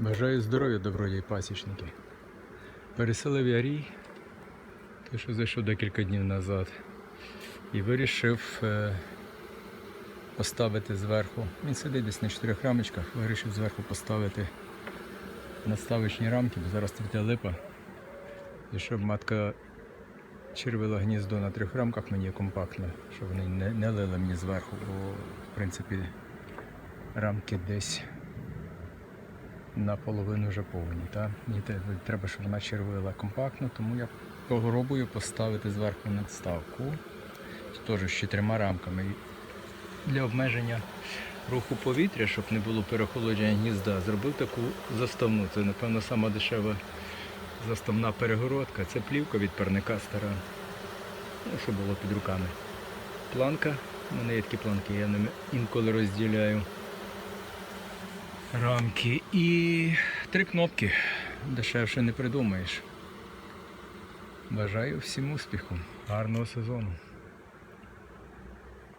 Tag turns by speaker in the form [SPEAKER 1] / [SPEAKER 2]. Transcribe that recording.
[SPEAKER 1] Бажаю здоров'я, добродії пасічники. Переселив я рій, той, що зайшов декілька днів назад, і вирішив е, поставити зверху. Він сидить десь на чотирьох рамочках, вирішив зверху поставити наставочні рамки, бо зараз тут липа. І щоб матка червила гніздо на трьох рамках мені компактно, щоб вони не лили мені зверху, бо в принципі рамки десь наполовину вже повні. Та? Треба, щоб вона червила компактно, тому я пробую поставити зверху надставку. Теж з чотирма рамками. Для обмеження руху повітря, щоб не було переохолодження гнізда, зробив таку заставну. Це, напевно, сама дешева заставна перегородка. Це плівка від парника стара. Ну, що було під руками. Планка. У мене є такі планки, я ними інколи розділяю рамки і три кнопки. Дешевше не придумаєш. Бажаю всім успіху, гарного сезону.